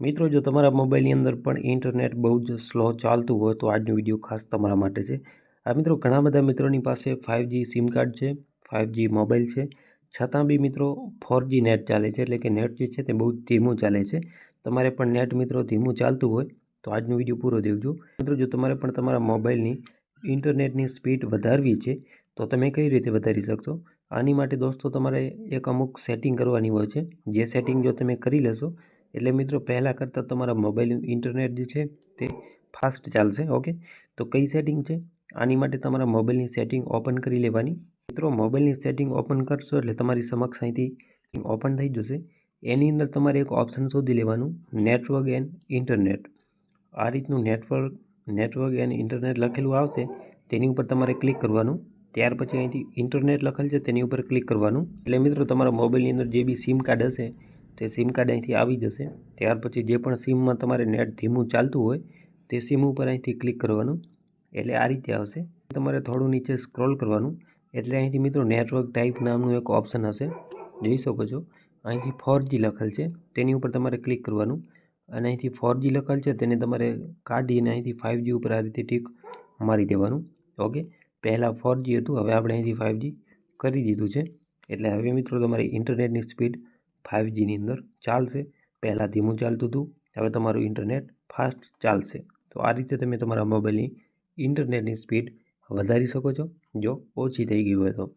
મિત્રો, જો તમારા મોબાઈલની અંદર પણ ઇન્ટરનેટ બહુ જ સ્લો ચાલતું હોય તો આજનો વીડિયો ખાસ તમારા માટે છે. આ મિત્રો, ઘણા બધા મિત્રોની પાસે ફાઇવજી સિમ કાર્ડ છે ફાઇવજી મોબાઈલ છે. છતાં બી મિત્રો ફોરજી નેટ ચાલે છે, એટલે કે નેટ જે છે તે બહુ ધીમું ચાલે છે. તમારે પણ નેટ મિત્રો ધીમું ચાલતું હોય તો આજનો વીડિયો પૂરો દેખજો. મિત્રો, જો તમારે પણ તમારા મોબાઈલની ઇન્ટરનેટની સ્પીડ વધારવી છે, તો તમે કઈ રીતે વધારી શકશો? આની માટે દોસ્તો, તમારે એક અમુક સેટિંગ કરવાની હોય છે. જે સેટિંગ જો તમે કરી લેશો એટલે મિત્રો, પહેલાં કરતાં તમારા મોબાઈલનું ઇન્ટરનેટ જે છે, તે ફાસ્ટ ચાલશે ઓકે તો કઈ સેટિંગ છે? આની માટે તમારા મોબાઈલની સેટિંગ ઓપન કરી લેવાની. મિત્રો મોબાઈલની સેટિંગ ઓપન કરશો એટલે તમારી સમક્ષ અહીંથી ઓપન થઈ જશે. એની અંદર તમારે એક ઓપ્શન શોધી લેવાનું નેટવર્ક એન્ડ ઇન્ટરનેટ આ રીતનું નેટવર્ક નેટવર્ક એન્ડ ઇન્ટરનેટ લખેલું આવશે, તેની ઉપર તમારે ક્લિક કરવાનું. ત્યાર પછી અહીંથી ઇન્ટરનેટ લખેલ છે, તેની ઉપર ક્લિક કરવાનું. એટલે મિત્રો, તમારા મોબાઈલની અંદર જે બી સિમ કાર્ડ હશે તે સિમ કાર્ડ અહીંથી આવી જશે. ત્યાર પછી જે પણ સિમમાં તમારે નેટ ધીમું ચાલતું હોય, તે સિમ ઉપર અહીંથી ક્લિક કરવાનું. એટલે આ રીતે આવશે. તમારે થોડું નીચે સ્ક્રોલ કરવાનું. એટલે અહીંથી મિત્રો નેટવર્ક ટાઈપ નામનું એક ઓપ્શન હશે. જોઈ શકો છો. અહીંથી ફોરજી લખેલ છે. તેની ઉપર તમારે ક્લિક કરવાનું. અને અહીંથી ફોરજી લખેલ છે, તેને તમારે કાઢીને અહીંથી ફાઇવજી ઉપર આ રીતે ટીક મારી દેવાનું. ઓકે પહેલાં ફોરજી હતું, હવે આપણે અહીંથી ફાઇવજી કરી દીધું છે. એટલે હવે મિત્રો તમારી ઇન્ટરનેટની સ્પીડ ફાઇવજીની અંદર ચાલશે. પહેલાં ધીમું ચાલતું હતું, હવે તમારું ઇન્ટરનેટ ફાસ્ટ ચાલશે. તો આ રીતે તમે તમારા મોબાઈલની ઇન્ટરનેટની સ્પીડ વધારી શકો છો, જો ઓછી થઈ ગઈ હોય તો.